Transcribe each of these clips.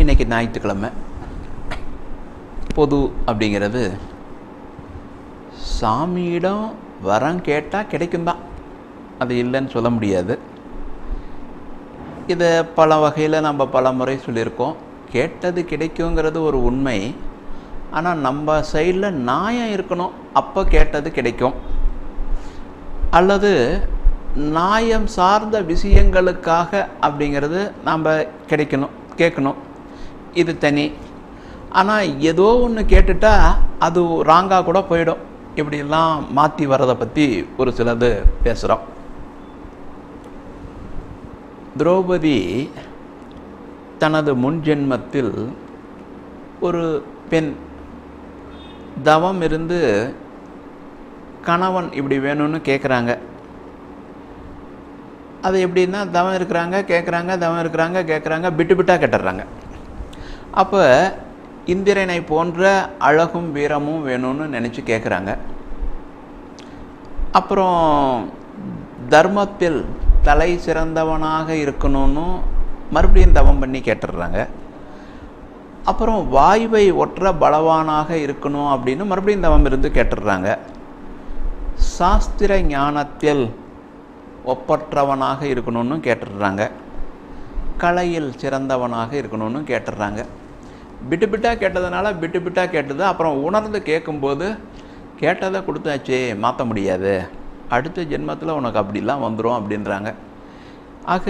இன்றைக்கி ஞாயிற்றுக்கிழமை. பொது அப்படிங்கிறது சாமியிடம் வரம் கேட்டால் கிடைக்கும் தான் அது இல்லைன்னு சொல்ல முடியாது. இதை பல வகையில் நம்ம பல முறை சொல்லியிருக்கோம். கேட்டது கிடைக்குங்கிறது ஒரு உண்மை. ஆனால் நம்ம சைடில் நியாயம் இருக்கணும். அப்போ கேட்டது கிடைக்கும். அல்லது நியாயம் சார்ந்த விஷயங்களுக்காக அப்படிங்கிறது நாம் கிடைக்கணும் கேட்கணும். இது தனி. ஆனால் ஏதோ ஒன்று கேட்டுட்டா அது ராங்காக கூட போயிடும். இப்படிலாம் மாற்றி வர்றதை பற்றி ஒரு சிலது பேசுகிறோம் திரௌபதி தனது முன்ஜென்மத்தில் ஒரு பெண். தவம் இருந்து கணவன் இப்படி வேணும்னு கேட்குறாங்க அது எப்படின்னா தவம் இருக்கிறாங்க கேட்குறாங்க தவம் இருக்கிறாங்க கேட்குறாங்க பிட்டு பிட்டாக கட்டுறாங்க. அப்போ இந்திரனை போன்ற அழகும் வீரமும் வேணும்னு நினச்சி கேட்குறாங்க அப்புறம் தர்மத்தில் தலை சிறந்தவனாக இருக்கணும்னு மறுபடியும் தவம் பண்ணி கேட்டுடுறாங்க. அப்புறம் வாயுவை ஒற்ற பலவானாக இருக்கணும் அப்படின்னு மறுபடியும் தவம் இருந்து கேட்டுடுறாங்க. சாஸ்திர ஞானத்தில் ஒப்பற்றவனாக இருக்கணும்னு கேட்டுடுறாங்க. கலையில் சிறந்தவனாக இருக்கணும்னு கேட்டுடுறாங்க. பிட்டு பிட்டாக கேட்டதுனால பிட்டு பிட்டாக கேட்டது. அப்புறம் உணர்ந்து கேட்கும்போது கேட்டதை கொடுத்தாச்சே மாற்ற முடியாது. அடுத்த ஜென்மத்தில் உனக்கு அப்படிலாம் வந்துடும் அப்படின்றாங்க. ஆக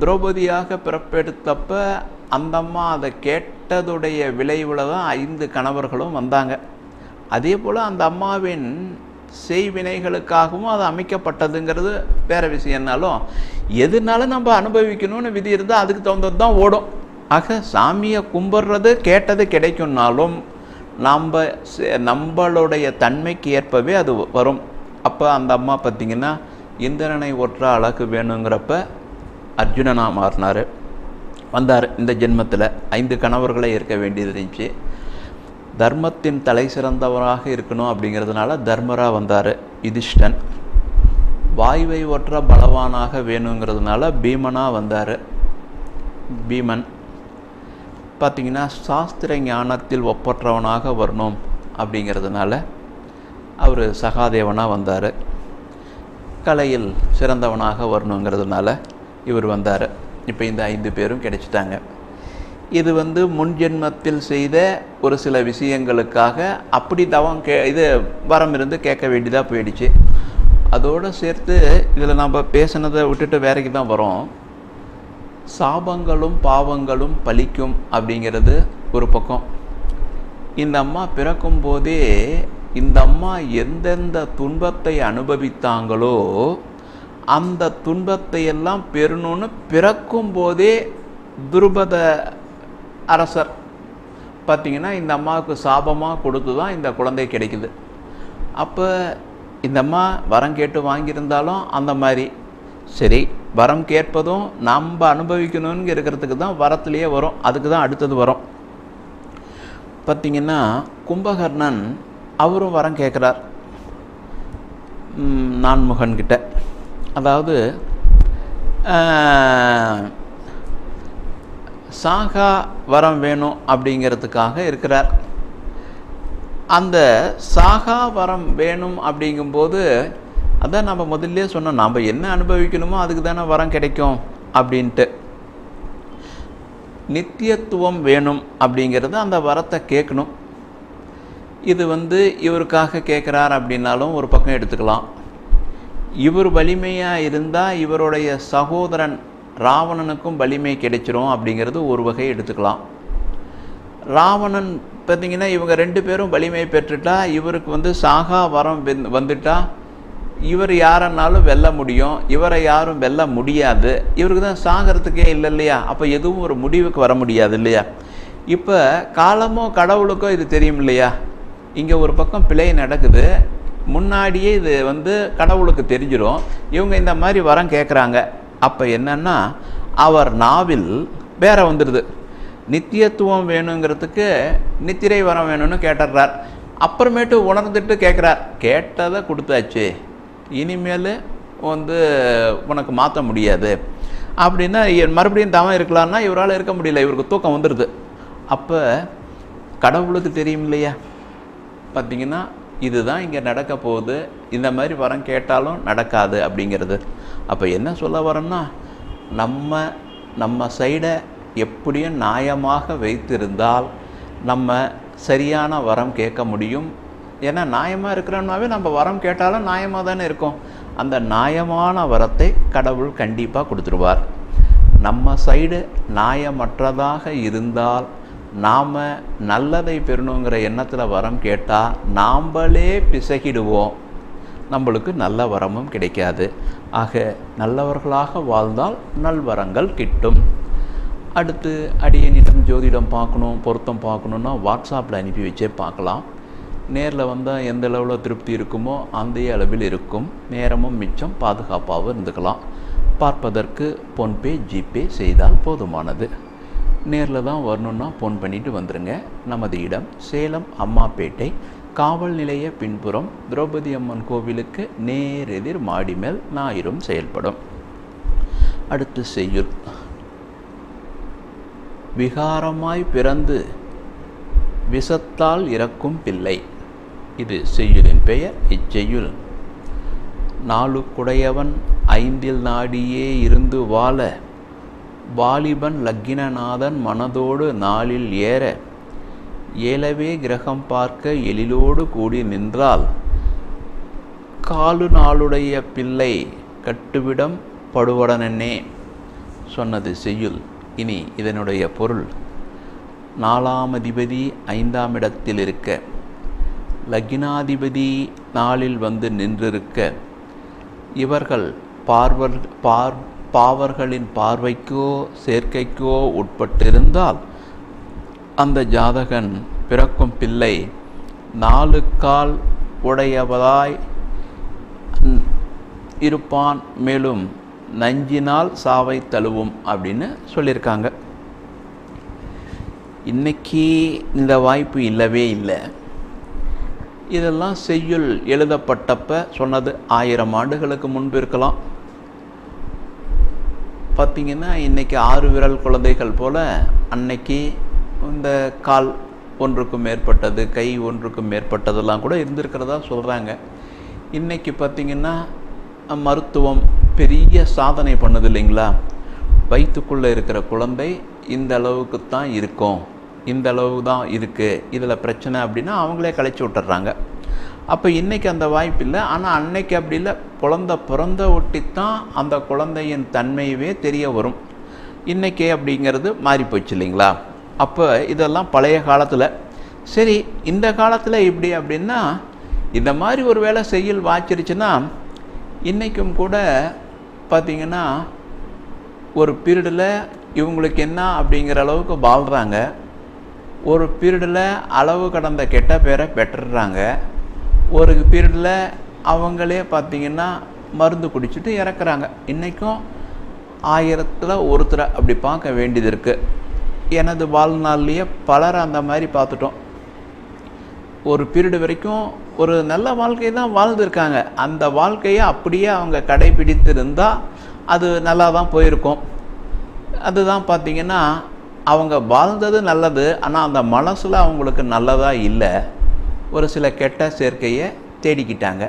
திரௌபதியாக பிறப்பெடுத்தப்ப அந்தம்மா அதை கேட்டதுடைய விளைவில் தான் ஐந்து கணவர்களும் வந்தாங்க. அதே போல் அந்த அம்மாவின் செய்வினைகளுக்காகவும் அது அமைக்கப்பட்டதுங்கிறது வேறு விஷயம்னாலும் எதுனாலும் நம்ம அனுபவிக்கணும்னு விதி இருந்தால் அதுக்கு தகுந்தது தான் ஓடும். ஆக சாமியை கும்பிட்றது கேட்டது கிடைக்கும்னாலும் நம்ம நம்மளுடைய தன்மைக்கு ஏற்பவே அது வரும். அப்போ அந்த அம்மா பார்த்திங்கன்னா இந்திரனை ஒற்ற அழகு வேணுங்கிறப்ப அர்ஜுனனாக மாறினார். வந்தார் இந்த ஜென்மத்தில். ஐந்து கணவர்களை இருக்க வேண்டியது இருந்துச்சு. தர்மத்தின் தலை சிறந்தவராக இருக்கணும் அப்படிங்கிறதுனால தர்மரா வந்தார் யுதிஷ்டன். வாயுவை ஒற்ற பலவானாக வேணுங்கிறதுனால பீமனாக வந்தார். பீமன் பார்த்திங்கன்னா சாஸ்திர ஞானத்தில் ஒப்பற்றவனாக வரணும் அப்படிங்கிறதுனால அவர் சகாதேவனாக வந்தார். கலையில் சிறந்தவனாக வரணுங்கிறதுனால இவர் வந்தார். இப்போ இந்த ஐந்து பேரும் கிடைச்சிட்டாங்க. இது வந்து முன்ஜென்மத்தில் செய்த ஒரு சில விஷயங்களுக்காக அப்படி தவம் கே இது வரம் இருந்து கேட்க வேண்டியதாக போயிடுச்சு. அதோடு சேர்த்து இதில் நம்ம பேசினதை விட்டுட்டு வேறைக்கு தான் வரோம். சாபங்களும் பாவங்களும் பலிக்கும் அப்படிங்கிறது ஒரு பக்கம். இந்த அம்மா பிறக்கும் போதே இந்த அம்மா எந்தெந்த துன்பத்தை அனுபவித்தாங்களோ அந்த துன்பத்தை எல்லாம் பெறணும்னு பிறக்கும் போதே துருபத அரசர். பார்த்திங்கன்னா இந்த அம்மாவுக்கு சாபமாக கொடுத்து தான் இந்த குழந்தை கிடைக்குது. அப்போ இந்த அம்மா வரம் கேட்டு வாங்கியிருந்தாலும் அந்த மாதிரி. சரி வரம் கேட்பதும் நம்ம அனுபவிக்கணும்னு இருக்கிறதுக்கு தான் வரத்துலேயே வரும். அதுக்கு தான் அடுத்தது வரும். பார்த்திங்கன்னா கும்பகர்ணன் அவரும் வரம் கேட்குறார். நான்முகன்கிட்ட அதாவது சாகா வரம் வேணும் அப்படிங்கிறதுக்காக இருக்கிறார். அந்த சாகா வரம் வேணும் அப்படிங்கும்போது அதான் நம்ம முதல்ல சொன்னோம் நாம் என்ன அனுபவிக்கணுமோ அதுக்கு தானே வரம் கிடைக்கும் அப்படின்ட்டு. நித்தியத்துவம் வேணும் அப்படிங்கிறது அந்த வரத்தை கேட்கணும். இது வந்து இவருக்காக கேட்குறார் அப்படின்னாலும் ஒரு பக்கம் எடுத்துக்கலாம். இவர் வலிமையாக இருந்தால் இவருடைய சகோதரன் ராவணனுக்கும் வலிமை கிடைச்சிரும் அப்படிங்கிறது ஒரு வகை எடுத்துக்கலாம். ராவணன் பார்த்தீங்கன்னா இவங்க ரெண்டு பேரும் வலிமை பெற்றுட்டா இவருக்கு வந்து சாகா வரம் வெந் வந்துட்டா இவர் யாரன்னாலும் வெல்ல முடியும். இவரை யாரும் வெல்ல முடியாது. இவருக்கு தான் சாகிறதுக்கே இல்லை இல்லையா? அப்போ எதுவும் ஒரு முடிவுக்கு வர முடியாது இல்லையா? இப்போ காலமோ கடவுளுக்கோ இது தெரியும் இல்லையா? இங்கே ஒரு பக்கம் பிழை நடக்குது. முன்னாடியே இது வந்து கடவுளுக்கு தெரிஞ்சிடும் இவங்க இந்த மாதிரி வரம் கேட்குறாங்க அப்போ என்னன்னா அவர் நாவில் வேற வந்துடுது நித்தியத்துவம் வேணுங்கிறதுக்கு நித்திரை வரம் வேணும்னு கேட்டுடுறார் அப்புறமேட்டு உணர்ந்துட்டு கேட்குறார் கேட்டதை கொடுத்தாச்சு. இனிமேல் வந்து உனக்கு மாற்ற முடியாது. அப்படின்னா மறுபடியும் தவம் இருக்கலான்னா இவரால் இருக்க முடியல இவருக்கு தூக்கம் வந்துடுது அப்போ கடவுளுக்கு தெரியும் இல்லையா? பார்த்தீங்கன்னா இதுதான் இங்கே நடக்க போகுது. இந்த மாதிரி வரம் கேட்டாலும் நடக்காது அப்படிங்கிறது. அப்போ என்ன சொல்ல வரோம்னா நம்ம நம்ம சைடை எப்படியும் நியாயமாக வைத்திருந்தால் நம்ம சரியான வரம் கேட்க முடியும். ஏன்னா நியாயமாக இருக்கிறோம்னாவே நம்ம வரம் கேட்டாலும் நியாயமாக தானே இருக்கும். அந்த நியாயமான வரத்தை கடவுள் கண்டிப்பாக கொடுத்துருவார். நம்ம சைடு நியாயமற்றதாக இருந்தால் நாம் நல்லதை பெறணுங்கிற எண்ணத்தில் வரம் கேட்டால் நாம்பளே பிசகிடுவோம். நம்மளுக்கு நல்ல வரமும் கிடைக்காது. ஆக நல்லவர்களாக வாழ்ந்தால் நல்வரங்கள் கிட்டும். அடுத்து அடியனிடம் ஜோதிடம் பார்க்கணும் பொருத்தம் பார்க்கணுன்னா வாட்ஸ்அப்பில் அனுப்பி வச்சே பார்க்கலாம். நேரில் வந்தால் எந்த அளவில் திருப்தி இருக்குமோ அந்த அளவில் இருக்கும். நேரமும் மிச்சம் பாதுகாப்பாகவும் இருந்துக்கலாம். பார்ப்பதற்கு ஃபோன்பே ஜிபே செய்தால் போதுமானது. நேரில் தான் வரணுன்னா ஃபோன் பண்ணிட்டு வந்துடுங்க நமது இடம் சேலம் அம்மாப்பேட்டை. காவல் நிலைய பின்புறம் திரௌபதி அம்மன் கோவிலுக்கு நேரெதிர் மாடி மேல் ஞாயிறும் செயல்படும். அடுத்து செய்யுள். விகாரமாய் பிறந்து விஷத்தால் இறக்கும் பிள்ளை. இது செய்யுளின் பெயர் இச்செய்யுள் நாளுக்குடையவன் ஐந்தில் நாடியே இருந்து வாழ வாலிபன் லக்கினநாதன் மனதோடு நாளில் ஏற. ஏலவே கிரகம் பார்க்க எழிலோடு கூடி நின்றால் காலு நாளுடைய பிள்ளை கட்டுவிடம் படுவடனே சொன்னது செய்யுள். இனி இதனுடைய பொருள் நாலாம் அதிபதி ஐந்தாம் இடத்தில் இருக்க லக்னாதிபதி நாளில் வந்து நின்றிருக்க இவர்கள் பார்வர் பார் பாவர்களின் பார்வைக்கோ சேர்க்கைக்கோ உட்பட்டிருந்தால் அந்த ஜாதகன் பிறக்கும் பிள்ளை நாலு கால் உடையவதாய் இருப்பான் மேலும் நஞ்சினால் சாவை தழுவும் அப்படின்னு சொல்லியிருக்காங்க. இன்னைக்கு இந்த வாய்ப்பு இல்லவே இல்லை. இதெல்லாம் செய்யுள் எழுதப்பட்டப்ப சொன்னது ஆயிரம் ஆண்டுகளுக்கு முன்பு இருக்கலாம். பார்த்தீங்கன்னா இன்றைக்கி ஆறு விரல் குழந்தைகள் போல் அன்னைக்கு இந்த கால் ஒன்றுக்கும் மேற்பட்டது கை ஒன்றுக்கும் மேற்பட்டதெல்லாம் கூட இருந்திருக்கிறதா சொல்கிறாங்க இன்னைக்கு பார்த்தீங்கன்னா மருத்துவம் பெரிய சாதனை பண்ணுது இல்லைங்களா? வயிற்றுக்குள்ளே இருக்கிற குழந்தை இந்த அளவுக்கு தான் இருக்கும். இந்த அளவு தான் இருக்குது இதில் பிரச்சனை அப்படின்னா அவங்களே கழிச்சு விட்டுறாங்க. அப்போ இன்றைக்கி அந்த வாய்ப்பு இல்லை. ஆனால் அன்னைக்கு அப்படி இல்லை. குழந்த பிறந்த ஒட்டித்தான் அந்த குழந்தையின் தன்மையவே தெரிய வரும். இன்றைக்கே அப்படிங்கிறது மாறி போச்சு இல்லைங்களா? அப்போ இதெல்லாம் பழைய காலத்தில். சரி இந்த காலத்தில் இப்படி அப்படின்னா இந்த மாதிரி ஒரு வேளை செய்யல் வாச்சிருச்சுன்னா இன்றைக்கும் கூட பார்த்திங்கன்னா ஒரு பீரியடில் இவங்களுக்கு என்ன அப்படிங்கிற அளவுக்கு வாழ்கிறாங்க ஒரு பீரியடில் அளவு கடந்த கெட்ட பேரை பெற்றுடுறாங்க ஒரு பீரியடில் அவங்களே பார்த்திங்கன்னா மருந்து குடிச்சிட்டு இறக்குறாங்க. இன்றைக்கும் ஆயிரத்தில் ஒருத்தரை அப்படி பார்க்க வேண்டியது இருக்குது எனது வாழ்நாள்லேயே பலர் அந்த மாதிரி பார்த்துட்டோம். ஒரு பீரியடு வரைக்கும் ஒரு நல்ல வாழ்க்கை தான் வாழ்ந்துருக்காங்க. அந்த வாழ்க்கையை அப்படியே அவங்க கடைபிடித்திருந்தால் அது நல்லா தான் போயிருக்கும். அதுதான் பார்த்திங்கன்னா அவங்க வாழ்ந்தது நல்லது ஆனால் அந்த மனசில் அவங்களுக்கு நல்லதாக இல்லை. ஒரு சில கெட்ட சேர்க்கையை தேடிக்கிட்டாங்க.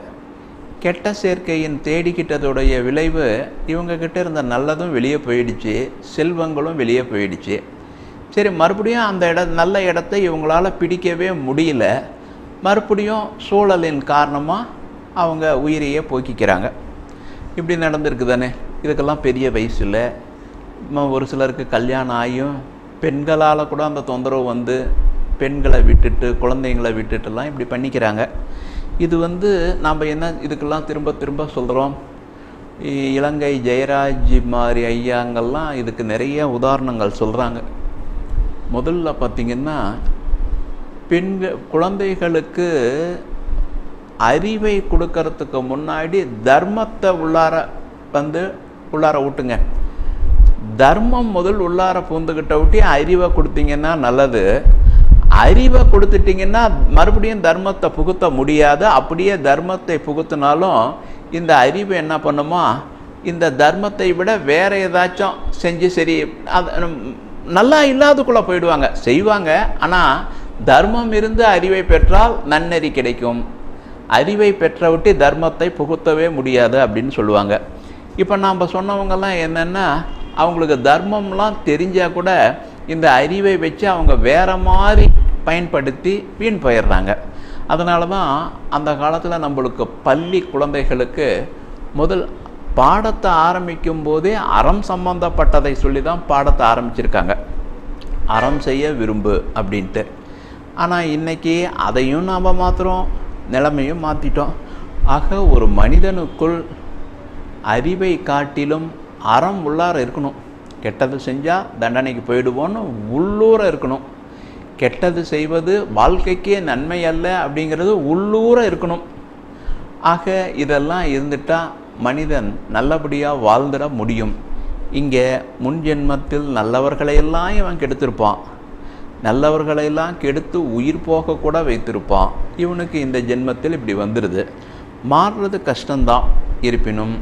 கெட்ட சேர்க்கையின் தேடிக்கிட்டதுடைய விளைவு இவங்கக்கிட்ட இருந்த நல்லதும் வெளியே போயிடுச்சு செல்வங்களும் வெளியே போயிடுச்சு. சரி மறுபடியும் அந்த இட நல்ல இடத்தை இவங்களால் பிடிக்கவே முடியல. மறுபடியும் சூழலின் காரணமாக அவங்க உயிரையே போக்கிக்கிறாங்க. இப்படி நடந்திருக்கு தானே இதுக்கெல்லாம் பெரிய வயசு இல்லை. ஒரு சிலருக்கு கல்யாணம் ஆகியும் பெண்களால் கூட அந்த தொந்தரவு வந்து பெண்களை விட்டுட்டு குழந்தைங்களை விட்டுட்டுலாம் இப்படி பண்ணிக்கிறாங்க. இது வந்து நாம் என்ன இதுக்கெல்லாம் திரும்ப திரும்ப சொல்கிறோம் இலங்கை ஜெயராஜ் மாதிரி ஐயாங்கள்லாம் இதுக்கு நிறைய உதாரணங்கள் சொல்கிறாங்க முதல்ல பார்த்திங்கன்னா பெண்கள் குழந்தைகளுக்கு அறிவை கொடுக்கறதுக்கு முன்னாடி தர்மத்தை உள்ளார வந்து உள்ளார விட்டுங்க தர்மம் முதல் உள்ளார பூந்துக்கிட்ட விட்டு அறிவை கொடுத்தீங்கன்னா நல்லது. அறிவை கொடுத்துட்டிங்கன்னா மறுபடியும் தர்மத்தை புகுத்த முடியாது. அப்படியே தர்மத்தை புகுத்தினாலும் இந்த அறிவு என்ன பண்ணுமா? இந்த தர்மத்தை விட வேற ஏதாச்சும் செஞ்சு சரி அது நல்லா இல்லாதக்குள்ளே போயிடுவாங்க. செய்வாங்க. ஆனால் தர்மம் இருந்து அறிவை பெற்றால் நன்னெறி கிடைக்கும். அறிவை பெற்றவிட்டு தர்மத்தை புகுத்தவே முடியாது அப்படின்னு சொல்லுவாங்க. இப்போ நாம் சொன்னவங்கெல்லாம் என்னென்னா அவங்களுக்கு தர்மம்லாம் தெரிஞ்சால் கூட இந்த அறிவை வச்சு அவங்க வேறு மாதிரி பயன்படுத்தி வீண் போயிடுறாங்க. அதனால தான் அந்த காலத்தில் நம்மளுக்கு பள்ளி குழந்தைகளுக்கு முதல் பாடத்தை ஆரம்பிக்கும் போதே அறம் சம்பந்தப்பட்டதை சொல்லி தான் பாடத்தை ஆரம்பிச்சிருக்காங்க. அறம் செய்ய விரும்பு அப்படின்ட்டு. ஆனால் இன்றைக்கி அதையும் நாம் மாற்றுறோம் நிலைமையும் மாற்றிட்டோம் ஆக ஒரு மனிதனுக்குள் அறிவை காட்டிலும் அறம் உள்ளார இருக்கணும். கெட்டது செஞ்சால் தண்டனைக்கு போயிடுவோன்னு உள்ளூர இருக்கணும். கெட்டது செய்வது வாழ்க்கைக்கே நன்மை அல்ல அப்படிங்கிறது உள்ளூர இருக்கணும். ஆக இதெல்லாம் இருந்துட்டால் மனிதன் நல்லபடியாக வாழ்ந்துட முடியும். இங்கே முன் ஜென்மத்தில் நல்லவர்களையெல்லாம் இவன் கெடுத்திருப்பான். நல்லவர்களையெல்லாம் கெடுத்து உயிர் போகக்கூட வைத்திருப்பான். இவனுக்கு இந்த ஜென்மத்தில் இப்படி வந்துடுது மாறுறது கஷ்டம்தான். இருப்பினும்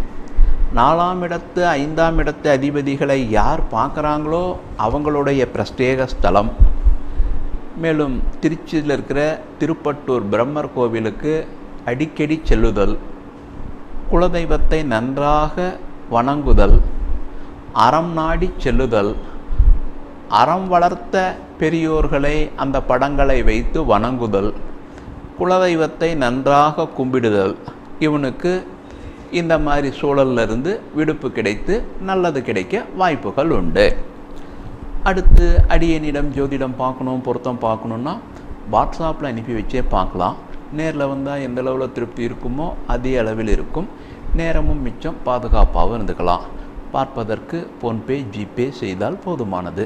நாலாம் இடத்து ஐந்தாம் இடத்து அதிபதிகளை யார் பார்க்குறாங்களோ அவங்களுடைய பிரத்யேக ஸ்தலம். மேலும் திருச்சியில் இருக்கிற திருப்பட்டூர் பிரம்மர் கோவிலுக்கு அடிக்கடி செல்லுதல். குலதெய்வத்தை நன்றாக வணங்குதல். அறம் நாடி செல்லுதல். அறம் வளர்த்த பெரியோர்களை அந்த படங்களை வைத்து வணங்குதல். குலதெய்வத்தை நன்றாக கும்பிடுதல். இவனுக்கு இந்த மாதிரி சூழல்ல இருந்து விடுப்பு கிடைத்து நல்லது கிடைக்க வாய்ப்புகள் உண்டு. அடுத்து அடியனிடம் ஜோதிடம் பார்க்கணும் பொருத்தம் பார்க்கணுன்னா வாட்ஸ்அப்பில் அனுப்பி வச்சே பார்க்கலாம். நேரில் வந்தால் எந்த அளவில் திருப்தி இருக்குமோ அதே அளவில் இருக்கும். நேரமும் மிச்சம் பாதுகாப்பாகவும் இருந்துக்கலாம். பார்ப்பதற்கு ஃபோன்பே ஜிபே செய்தால் போதுமானது.